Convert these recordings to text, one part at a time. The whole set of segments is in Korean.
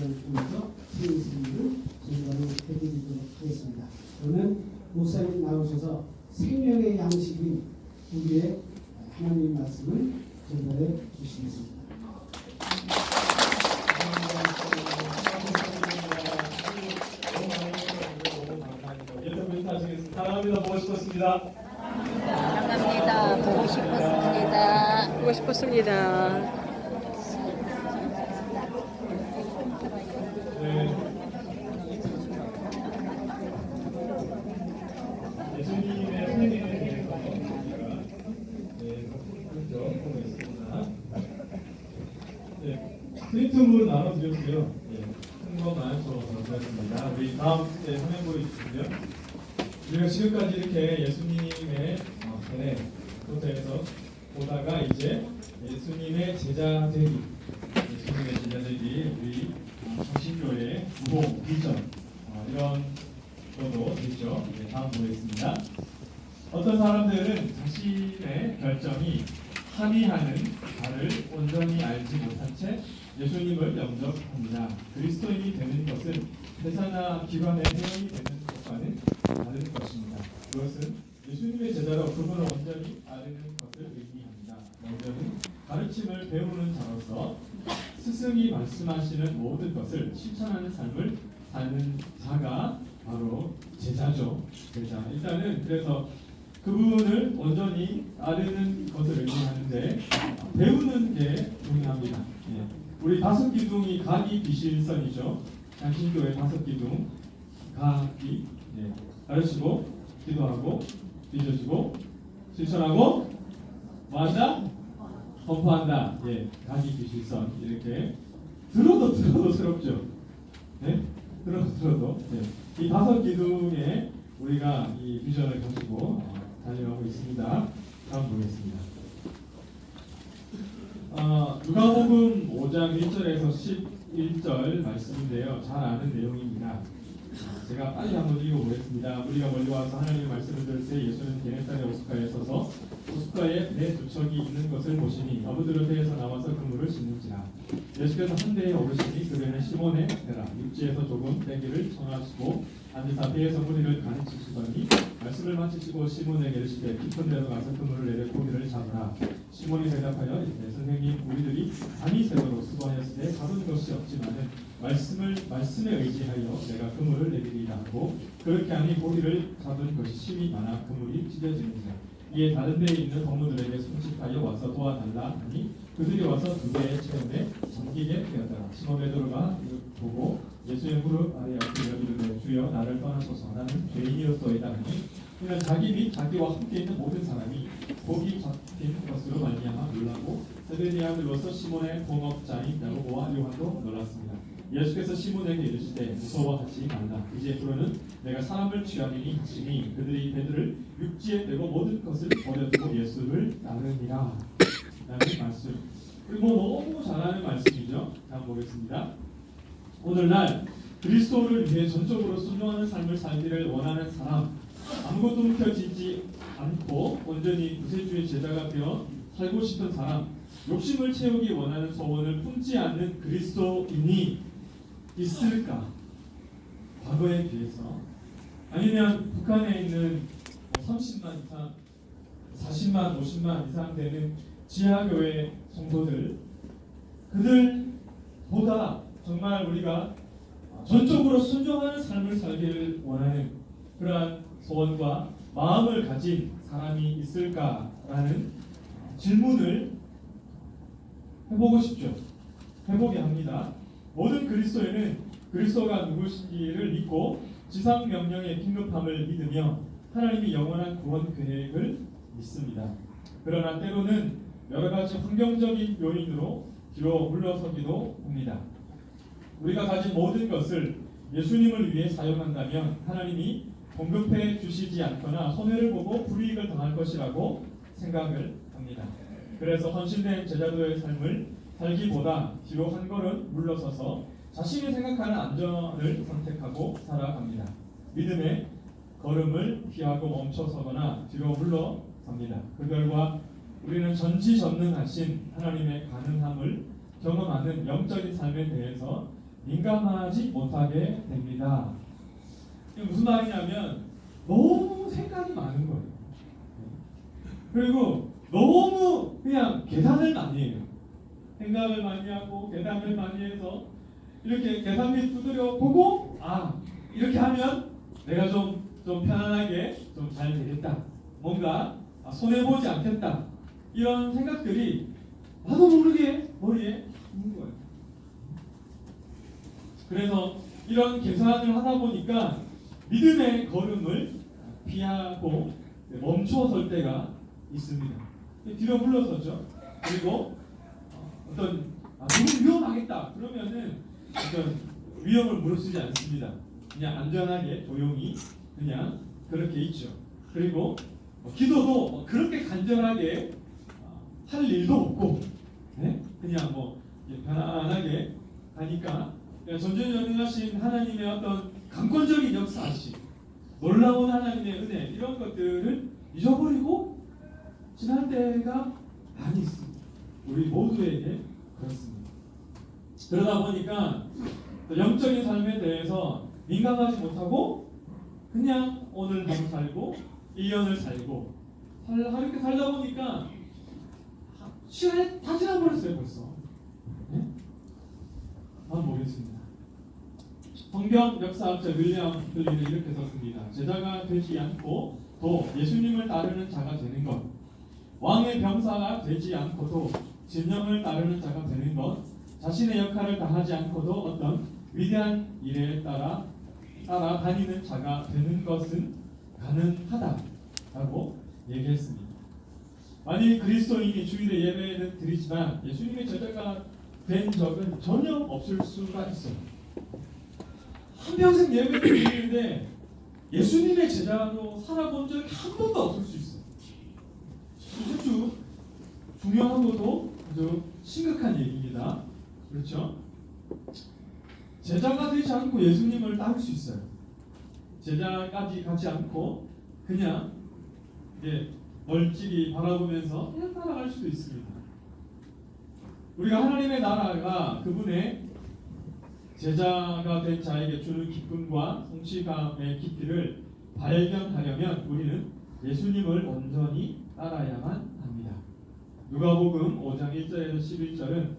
통해서 예수님을 전가로 해드리도록 하겠습니다. 그러면 목사님 나오셔서 생명의 양식인 우리의 하나님 말씀을 전달해 주시겠습니다. 사랑합니다. 보고 싶었습니다. 사랑합니다. 보고 싶었습니다. 보고 싶었습니다. 네. 예수님의 생일에 대해서 우리가 네, 있습니다. 네, 프린트물로 나눠드렸고요. 네, 큰 것만 저 전달했습니다. 우리 다음 네, 화면 보여주시면 우리가 지금까지 이렇게 예수님의 어, 전에 포터에서 보다가 이제 예수님의 제자들이 예수님의 제자들이 우리 정신교회 구호 비전 어, 이런 것도 있죠. 네, 다음 보겠습니다. 어떤 사람들은 자신의 결정이 합의하는 바를 온전히 알지 못한 채 예수님을 영접합니다. 그리스도인이 되는 것은 회사나 기관의 회원이 되는 것과는 다른 것입니다. 그것은 예수님의 제자로 그분을 온전히 아는 것을 의미합니다. 먼저는 가르침을 배우는 자로서 스승이 말씀하시는 모든 것을 실천하는 삶을 사는 자가 바로 제자죠. 제자. 일단은 그래서 그분을 온전히 아는 것을 의미하는데 배우는 게 중요합니다. 예. 우리 다섯 기둥이 각이 비실선이죠. 장신교회 다섯 기둥 각이 예. 가르치고 기도하고 빚어지고 실천하고 뭐한다? 선포한다. 예, 각이 비실선 이렇게 들어도 들어도 새롭죠. 네? 들어도 들어도 예. 이 다섯 기둥에 우리가 이 비전을 가지고 어, 달려가고 있습니다. 다음 보겠습니다. 어, 누가복음 5장 1절에서 11절 말씀인데요. 잘 아는 내용입니다. 제가 빨리 한번 읽어보겠습니다. 우리가 멀리 와서 하나님의 말씀을 들을 때 예수는 게네사의 오스카에 서서 오스카에 배 두 척이 있는 것을 보시니 어부들은 배에서 나와서 그물을 싣는지라. 예수께서 한 대의 어르신이 그 배는 시몬의 배라. 육지에서 조금 빼기를 청하시고 앉으사 배에서 무리를 가르치시더니 말씀을 마치시고 시몬에게 이르시되 깊은 데로 가서 그물을 내려 고기를 잡으라 시몬이 대답하여 이르되 선생님 우리들이 밤이 새도록 수고하였을 때 잡은 것이 없지만은 말씀을 말씀에 의지하여 내가 그물을 내리리라 하고 그렇게 하니 고기를 잡은 것이 심이 많아 그물이 찢어지는지라 이에 다른 데에 있는 동무들에게 손짓하여 와서 도와달라 하니 그들이 와서 두 배의 체험에 잠기게 되었더라. 시몬 베드로가 보고 예수의 무릎 아래 엎드려 이르되 주여 나를 떠나소서. 나는 죄인이었소이다 하니 이는 자기 및 자기와 함께 있는 모든 사람이 고기 잡힌 것으로 말미암아 놀라고 세베니 아들로서 시몬의 동업자인 야고보와 요한도 놀랐습니다. 예수께서 시몬에게 이르시되 무서워하지 말라. 이제 부로는 내가 사람을 취하리니 하시니 그들이 배들을 육지에 빼고 모든 것을 버려두고 예수를 따르니라. 라는 말씀. 그리고 뭐 너무 잘하는 말씀이죠. 다음 보겠습니다. 오늘날 그리스도를 위해 전적으로 순종하는 삶을 살기를 원하는 사람 아무것도 묵혀지지 않고 온전히 구세주의 제자가 되어 살고 싶은 사람 욕심을 채우기 원하는 소원을 품지 않는 그리스도인이 있을까? 과거에 비해서 아니면 북한에 있는 뭐 30만 이상, 40만, 50만 이상 되는 지하교회 성도들 그들보다 정말 우리가 전적으로 순종하는 삶을 살기를 원하는 그러한 소원과 마음을 가진 사람이 있을까라는 질문을 해보고 싶죠. 해보게 합니다. 모든 그리스도인은 그리스도가 누구신지를 믿고 지상 명령의 긴급함을 믿으며 하나님이 영원한 구원 계획을 믿습니다. 그러나 때로는 여러 가지 환경적인 요인으로 뒤로 물러서기도 합니다. 우리가 가진 모든 것을 예수님을 위해 사용한다면 하나님이 공급해 주시지 않거나 손해를 보고 불이익을 당할 것이라고 생각을 합니다. 그래서 헌신된 제자도의 삶을 살기보다 뒤로 한 걸음 물러서서 자신이 생각하는 안전을 선택하고 살아갑니다. 믿음의 걸음을 피하고 멈춰서거나 뒤로 물러섭니다. 그 결과 우리는 전지전능하신 하나님의 가능함을 경험하는 영적인 삶에 대해서 민감하지 못하게 됩니다. 이게 무슨 말이냐면 너무 생각이 많은 거예요. 그리고 너무 그냥 계산을 많이 해요. 생각을 많이 하고 계산을 많이 해서 이렇게 계산기 두드려 보고 아 이렇게 하면 내가 좀, 좀 편안하게 좀 잘 되겠다. 뭔가 아, 손해 보지 않겠다. 이런 생각들이 나도 모르게 머리에 있는 거예요. 그래서 이런 계산을 하다 보니까 믿음의 걸음을 피하고 멈춰설 때가 있습니다. 뒤로 물러서죠. 그리고 어떤 아, 너무 위험하겠다 그러면은 어떤 위험을 무릅쓰지 않습니다. 그냥 안전하게 조용히 그냥 그렇게 있죠. 그리고 뭐 기도도 뭐 그렇게 간절하게 어, 할 일도 없고 네? 그냥 뭐 편안하게 하니까 전전전능하신 하나님의 어떤 강권적인 역사하심 놀라운 하나님의 은혜 이런 것들을 잊어버리고 지난 때가 많이 있습니다. 우리 모두에게 그렇습니다. 그러다 보니까 또 영적인 삶에 대해서 민감하지 못하고 그냥 오늘 하루 살고 1년을 살고 살, 이렇게 살다 보니까 시간이 다 지나버렸어요 벌써. 네? 한번 보겠습니다. 성경 역사학자 윌리엄 블리는 이렇게 썼습니다. 제자가 되지 않고 또 예수님을 따르는 자가 되는 것, 왕의 병사가 되지 않고도 진영을 따르는 자가 되는 것, 자신의 역할을 다하지 않고도 어떤 위대한 일에 따라 따라 다니는 자가 되는 것은 가능하다라고 얘기했습니다. 만일 그리스도인이 주일에 예배를 드리지만 예수님의 제자가 된 적은 전혀 없을 수가 있어요. 한평생 예배를 드리는데 예수님의 제자로 살아본 적이 한 번도 없을 수 있어요. 아주 중요하고도 아주 심각한 얘기입니다. 그렇죠? 제자가 되지 않고 예수님을 따를 수 있어요. 제자까지 가지 않고 그냥 멀찍이 바라보면서 그냥 따라갈 수도 있습니다. 우리가 하나님의 나라가 그분의 제자가 된 자에게 주는 기쁨과 성취감의 깊이를 발견하려면 우리는 예수님을 온전히 따라야만 합니다. 누가복음 5장 1절에서 11절은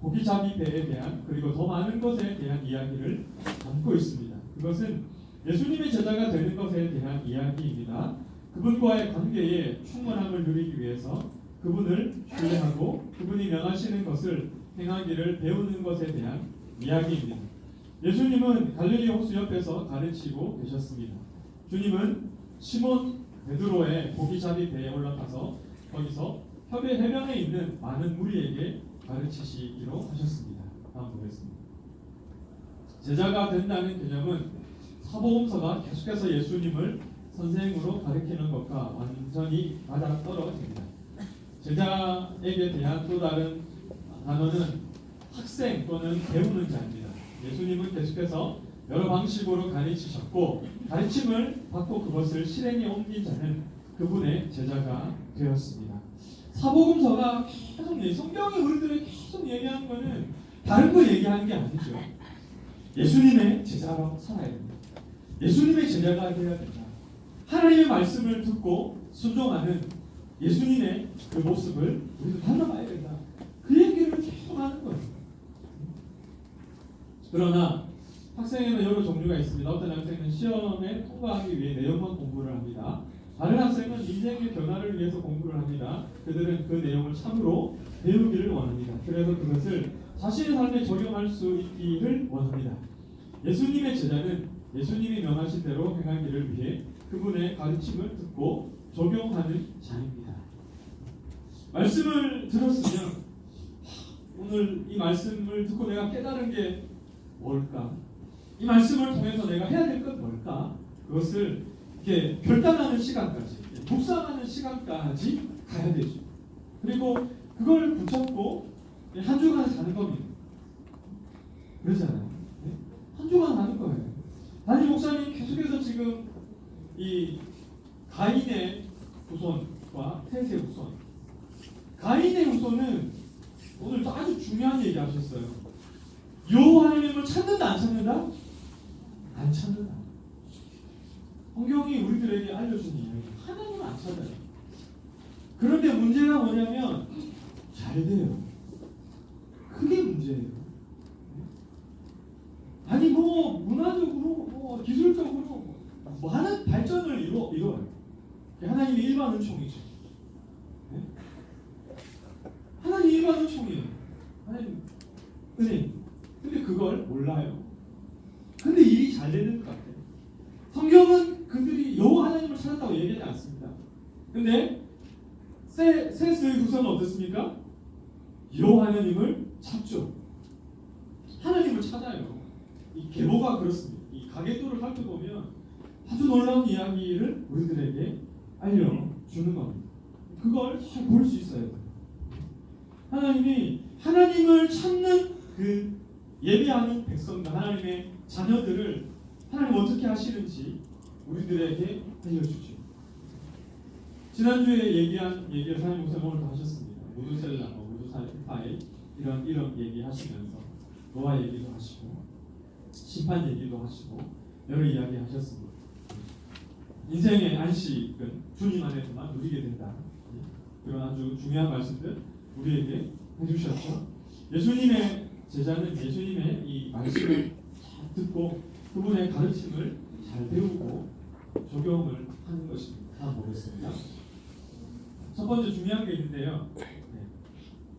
고기잡이 배에 대한 그리고 더 많은 것에 대한 이야기를 담고 있습니다. 그것은 예수님의 제자가 되는 것에 대한 이야기입니다. 그분과의 관계에 충만함을 누리기 위해서 그분을 신뢰하고 그분이 명하시는 것을 행하기를 배우는 것에 대한 이야기입니다. 예수님은 갈릴리 호수 옆에서 가르치고 계셨습니다. 주님은 시몬 베드로의 고기잡이 배에 올라가서 거기서 협의 해변에 있는 많은 무리에게 가르치시기로 하셨습니다. 다음 보겠습니다. 제자가 된다는 개념은 사복음서가 계속해서 예수님을 선생으로 가르치는 것과 완전히 맞아 떨어집니다. 제자에게 대한 또 다른 단어는 학생 또는 배우는 자입니다. 예수님은 계속해서 여러 방식으로 가르치셨고 가르침을 받고 그것을 실행에 옮긴 자는 그분의 제자가 되었습니다. 사복음서가 계속 얘기- 성경이 우리들에게 계속 얘기하는 거는 다른 거 얘기하는 게 아니죠. 예수님의 제자로 살아야 됩니다. 예수님의 제자가 되어야 된다. 하나님의 말씀을 듣고 순종하는 예수님의 그 모습을 우리도 닮아봐야 된다. 그 얘기를 계속 하는 거예요. 그러나 학생에는 여러 종류가 있습니다. 어떤 학생은 시험에 통과하기 위해 내용만 공부를 합니다. 다른 학생은 인생의 변화를 위해서 공부를 합니다. 그들은 그 내용을 참으로 배우기를 원합니다. 그래서 그것을 자신의 삶에 적용할 수 있기를 원합니다. 예수님의 제자는 예수님이 명하신 대로 행하기를 위해 그분의 가르침을 듣고 적용하는 자입니다. 말씀을 들었으면 오늘 이 말씀을 듣고 내가 깨달은 게 뭘까? 이 말씀을 통해서 내가 해야 될건 뭘까? 그것을 이렇게 결단하는 시간까지, 묵상하는 시간까지 가야 되죠. 그리고 그걸 붙잡고 한 주간 사는 겁니다. 그러잖아요. 네? 한 주간 사는 거예요. 담임 목사님 계속해서 지금 이 가인의 후손과 셋의 후손. 가인의 후손은 오늘 또 아주 중요한 얘기 하셨어요. 여호와 하나님을 찾는다 안 찾는다? 안 찾는다. 성경이 우리들에게 알려주는 이야기 하나님을 안 찾아요. 그런데 문제가 뭐냐면 잘 돼요. 그게 문제예요. 아니 뭐 문화적으로 뭐 기술적으로 뭐 하는 발전을 이뤄 이뤄요. 하나님의 일반 은총이죠. 네? 하나님 일반 은총이에요. 하나님 은혜. 몰라요. 근데 일이 잘 되는 것 같아요. 성경은 그들이 여호와 하나님을 찾았다고 얘기하지 않습니다. 근데 세 세스의 후손은 어떻습니까? 여호와 하나님을 찾죠. 하나님을 찾아요. 이 계보가 그렇습니다. 이 가계도를 살펴보면 아주 놀라운 이야기를 우리들에게 알려주는 겁니다. 그걸 잘 볼 수 있어야 돼요. 하나님이 하나님을 찾는 그 예배하는 백성과 하나님의 자녀들을 하나님 어떻게 하시는지 우리들에게 알려주죠. 지난주에 얘기한 얘기를 하나님 목사 오늘도 하셨습니다. 무두셀라, 뭐 무두사파의 이런 이런 얘기 하시면서 노아 얘기도 하시고 심판 얘기도 하시고 여러 이야기 하셨습니다. 인생의 안식은 주님 안에서만 누리게 된다. 그런 아주 중요한 말씀들 우리에게 해주셨죠. 예수님의 제자는 예수님의 이 말씀을 잘 듣고 그분의 가르침을 잘 배우고 적용을 하는 것입니다. 한번 보겠습니다. 첫 번째 중요한 게 있는데요. 네.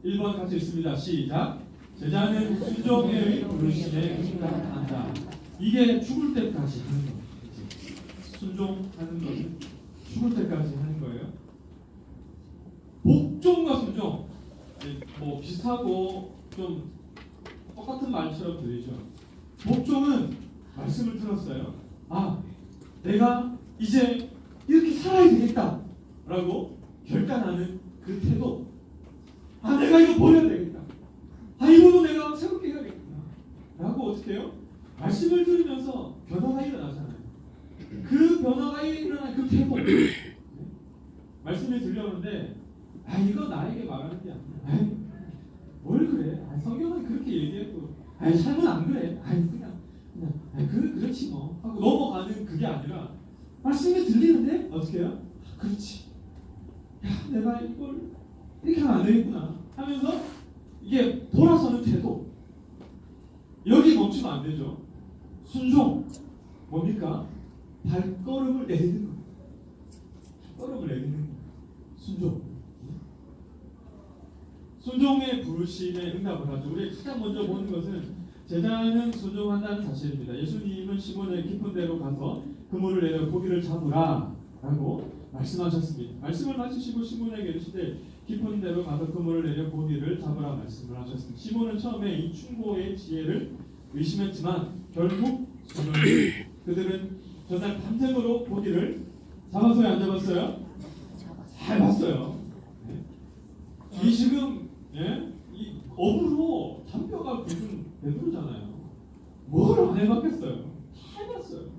1번 같이 있습니다. 시작. 제자는 순종의 부르심에 응답한다. 이게 죽을 때까지 하는 거예요. 순종하는 것은 죽을 때까지 하는 거예요. 복종과 순종 네, 뭐 비슷하고 좀 똑같은 말처럼 들리죠. 복종은 말씀을 들었어요. 아, 내가 이제 이렇게 살아야 되겠다라고 결단하는 그 태도. 아, 내가 이거 버려야 되겠다. 아, 이거도 내가 새롭게 해야겠구나. 라고 어떻게 해요? 말씀을 들으면서 변화가 일어나잖아요. 그 변화가 일어난 그 태도. 네? 말씀이 들려오는데, 아, 이거 나에게 말하는 게 아니야. 아이, 뭘 그래? 아, 성경은 그렇게 얘기했고, 아, 삶은 안 그래. 아, 그냥, 그냥, 아, 그, 그렇지 뭐. 하고 넘어가는 그게 아니라, 말씀이 들리는데, 어떻게 해요? 아, 그렇지. 야, 내가 이걸 이렇게 하면 안 되겠구나 하면서 이게 돌아서는 태도. 여기 멈추면 안 되죠. 순종. 뭡니까? 발걸음을 내딛는 거예요. 발걸음을 내딛는 거예요. 순종. 순종의 부르심에 응답을 하죠. 우리 가장 먼저 보는 것은 제자는 순종한다는 사실입니다. 예수님은 시몬의 깊은 데로 가서 그물을 내려 고기를 잡으라 라고 말씀하셨습니다. 말씀을 마치시고 시몬에게 이르시되 깊은 데로 가서 그물을 내려 고기를 잡으라 말씀을 하셨습니다. 시몬은 처음에 이 충고의 지혜를 의심했지만 결국 그들은 전날 밤새도록 고기를 잡았어요 안 잡았어요? 잘 봤어요. 네. 이 지금 예? 이 업으로 잔뼈가 굵은 베드로잖아요. 뭘 안 해봤겠어요? 잘 봤어요.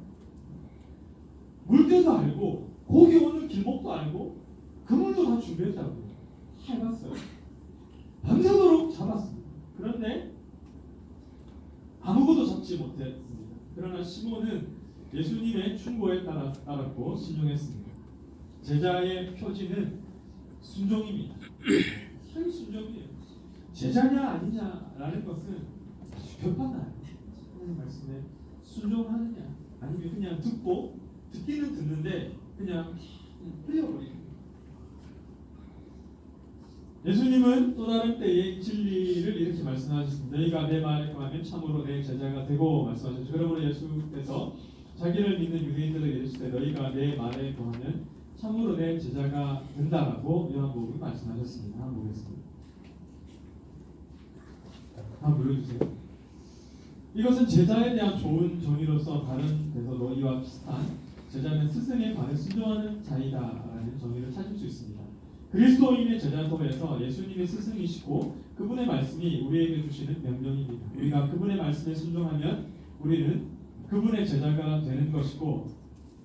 물때도 알고 고기 오는 길목도 알고 그물도 다 준비했다고 잘 봤어요. 밤새도록 잡았습니다. 그런데 아무것도 잡지 못했습니다. 그러나 시몬은 예수님의 충고에 따라 따랐고 순종했습니다. 제자의 표지는 순종입니다. 참 순종이에요. 제자냐 아니냐라는 것은 아주 격하나요. 하나님 말씀에 순종하느냐 아니면 그냥 듣고 듣기는 듣는데 그냥 흘려버리는. 예수님은 또 다른 때에 진리를 이렇게 말씀하셨습니다. 너희가 내 말에 거하면 참으로 내 제자가 되고 말씀하셨죠. 그러므로 예수께서 자기를 믿는 유대인들에게 이르시되 너희가 내 말에 거하면 참으로 내 제자가 된다라고 요한복음 말씀하셨습니다. 한번 보겠습니다. 한번 눌러주세요. 이것은 제자에 대한 좋은 정의로서 다른 데서 너희와 비슷한 제자는 스승에 관해 순종하는 자이다라는 정의를 찾을 수 있습니다. 그리스도인의 제자도에서 예수님의 스승이시고 그분의 말씀이 우리에게 주시는 명령입니다. 우리가 그분의 말씀에 순종하면 우리는 그분의 제자가 되는 것이고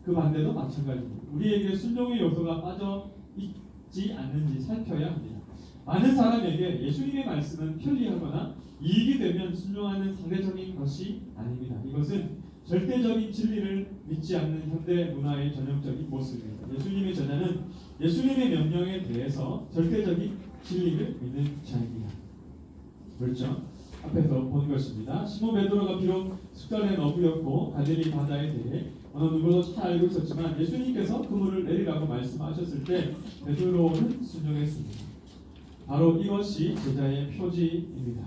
그 반대도 마찬가지입니다. 우리에게 순종의 요소가 빠져 있지 않는지 살펴야 합니다. 많은 사람에게 예수님의 말씀은 편리하거나 이익이 되면 순종하는 상대적인 것이 아닙니다. 이것은 절대적인 진리를 믿지 않는 현대 문화의 전형적인 모습입니다. 예수님의 전자는 예수님의 명령에 대해서 절대적인 진리를 믿는 자입니다. 그렇죠? 앞에서 본 것입니다. 시몬 베드로가 비록 숫간의 어부였고 갈릴리 바다에 대해 어느 누구도 잘 알고 있었지만 예수님께서 그물을 내리라고 말씀하셨을 때 베드로는 순종했습니다. 바로 이것이 제자의 표지입니다.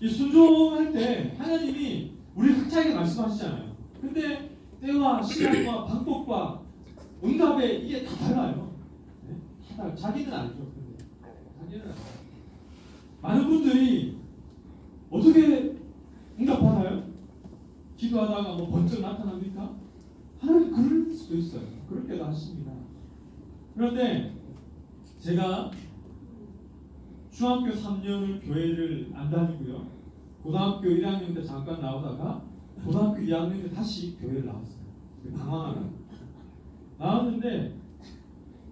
이 순종할 때 하나님이 우리 각자에게 말씀하시잖아요. 근데 때와 시간과 방법과 응답에 이게 다 달라요. 네? 다 달라. 자기는 알죠. 근데 자기는 알죠. 많은 분들이 어떻게 응답받아요? 기도하다가 뭐 번쩍 나타납니까? 하나님 그럴 수도 있어요. 그렇게도 하십니다. 그런데 제가 중학교 3년을 교회를 안 다니고요. 고등학교 1학년 때 잠깐 나오다가 고등학교 2학년 때 다시 교회를 나왔어요. 방황하는 나왔는데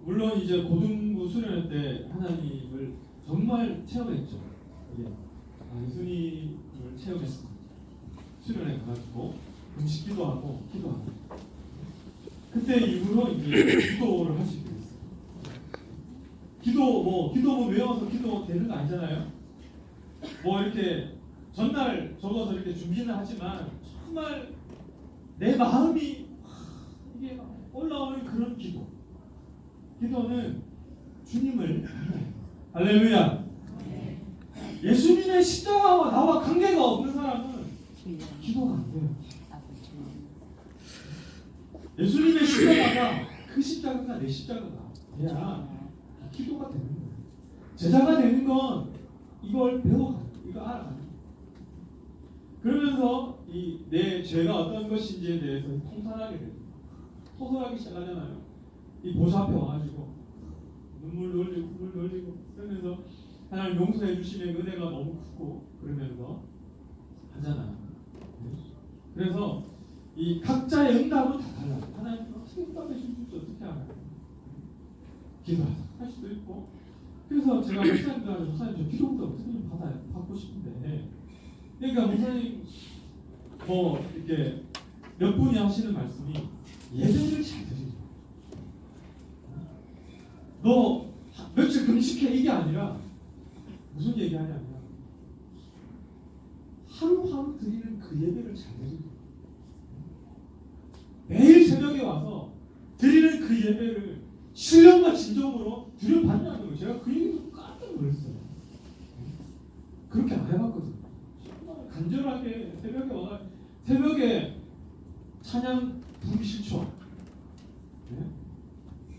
물론 이제 고등부 수련회 때 하나님을 정말 체험했죠. 예. 아, 예수님을 체험했습니다. 수련회 가가지고 음식 기도하고 기도하고 그때 이후로 이제 기도를 됐어요. 기도 뭐 기도 뭐 외워서 기도 되는 거 아니잖아요. 뭐 이렇게 전날 적어서 이렇게 준비는 하지만 정말 내 마음이 하, 이게 올라오는 그런 기도. 기도는 주님을 할렐루야. 예수님의 십자가와 나와 관계가 없는 사람은 기도가 안 돼요. 예수님의 십자가가 그 십자가가 내 십자가가 돼야 기도가 되는 거예요. 제자가 되는 건 이걸 배워가요. 이거 알아가요. 그러면서 이 내 죄가 어떤 것인지에 대해서 통탄하게 됩니다. 토설하기 시작하잖아요. 이 보좌 앞에 와가지고 눈물 흘리고 눈물 흘리고 그러면서 하나님 용서해 주심의 은혜가 너무 크고 그러면서 하잖아요. 네. 그래서 이 각자의 응답은 다 달라요. 하나님 어떻게 응답해 주실지 어떻게 알아요? 기도하자 할 수도 있고 그래서 제가 목사님들한테 목사님 저 기도 응답 어떻게 좀 받아요? 받고 싶은데 그러니까 목사님 뭐 이렇게 몇 분이 하시는 말씀이 예배를 잘 드리죠. 너 며칠 금식해 이게 아니라 무슨 얘기하냐면 하루하루 드리는 그 예배를 잘 드리고 매일 새벽에 와서 드리는 그 예배를 신령과 진정으로 드려봤냐는 거예요. 제가 그 얘기 듣고 깜짝 놀랐어요. 그렇게 안 해봤거든요. 정말 간절하게 새벽에 와가 새벽에 찬양 부르기 싫죠. 네?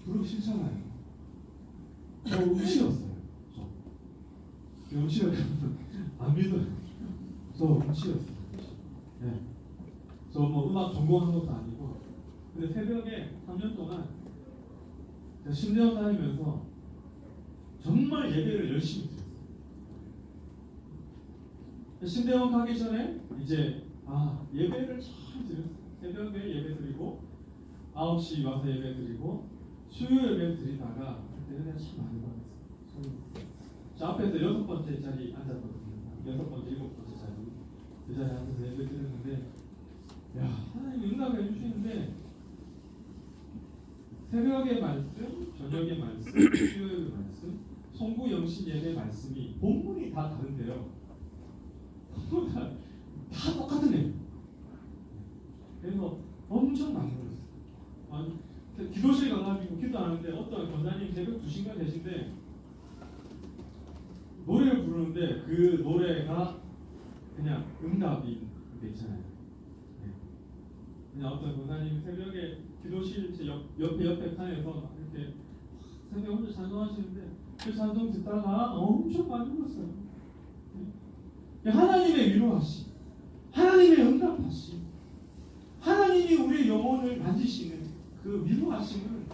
부르기 싫잖아요. 저 음치였어요. 저 음치가 안 믿어요. 저 음치였어요. 네. 저뭐 음악 전공한 것도 아니고 근데 새벽에 3년 동안 제가 신대원 다니면서 정말 예배를 열심히 드렸어요. 신대원 가기 전에 이제 아 예배를 잘 드렸어요. 새벽에 예배 드리고 9시 와서 예배 드리고 수요 예배 드리다가 그때 은혜 참 많이 받았어요. 저 앞에서 여섯 번째 자리 앉았거든요. 여섯 번째, 일곱 번째 자리 그 자리에 앉아서 예배 드렸는데 야 하나님 응답해 주시는데 새벽의 말씀, 저녁의 말씀, 수요일 말씀, 송구 영신 예배 말씀이 본문이 다 다른데요. 다, 내용. 그래서 엄청 많이 들었어요. 아니, 그 기도실 가가지고 기도하는데 어떤 권사님 새벽 2시간 되신데 노래를 부르는데 그 노래가 그냥 응답인 게 있잖아요. 네. 그냥 어떤 권사님 새벽에 기도실 제 옆, 옆에 옆에 칸에서 이렇게 새벽에 혼자 찬송하시는데 그 찬송 듣다가 엄청 많이 울었어요. 네. 하나님의 위로하심, 하나님의 응답하심, 하나님이 우리의 영혼을 만지시는 그 위로하심을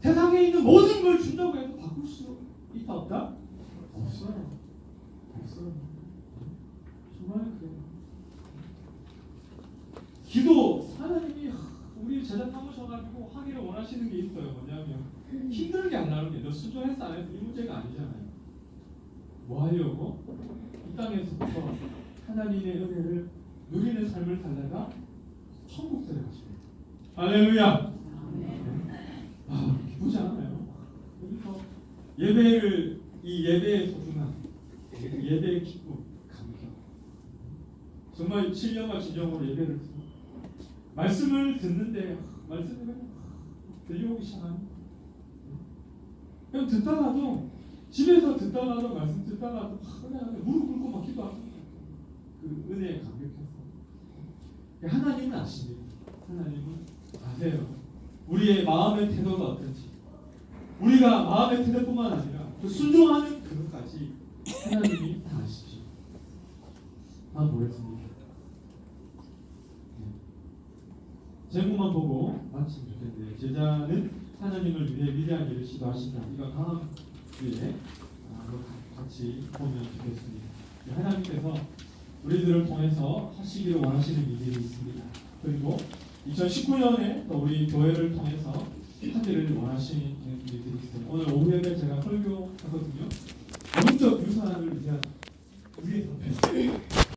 세상에 있는 모든 걸 준다고 해도 바꿀 수 있다 없다? 없어요. 없어요. 정말 그래요. 기도 하나님이 우리 제자 삼으셔가지고 하기를 원하시는 게 있어요. 뭐냐면 힘들게 안 나는 게너 수조했어 안 했어 이 문제가 아니잖아요. 뭐 하려고? 이 땅에서부터 하나님의 은혜를 누리는 삶을 살다가 천국 들어가시고 할렐루야! 아, 기쁘지 않아요? 여기서 예배를, 이 예배의 소중함, 그 예배의 기쁨, 감격. 정말 7년과 진정으로 예배를 드리고, 말씀을 듣는데, 아, 그냥 들려오기 시작하는 그냥 듣다가도, 집에서 듣다가도, 말씀 듣다가도, 아, 그냥 무릎 꿇고 막 기도하고, 그 은혜에 감격해서. 하나님은 아십니다. 하나님은 아세요. 우리의 마음의 태도가 어떤지. 우리가 마음의 태도뿐만 아니라 그 순종하는 그것까지 하나님이 다 아시죠. 한번 보겠습니다. 네. 제목만 보고 마치면 좋겠는데 제자는 하나님을 위해 위대한 일을 시도하신다. 이거 다음 주에 아, 같이 보면 좋겠습니다. 네, 하나님께서 우리들을 통해서 하시기를 원하시는 일들이 있습니다. 그리고 2019년에 또 우리 교회를 통해서 하기를 원하시는 일들이 있어요. 오늘 오후에 제가 설교하거든요. 영적 유산을 위한 위해서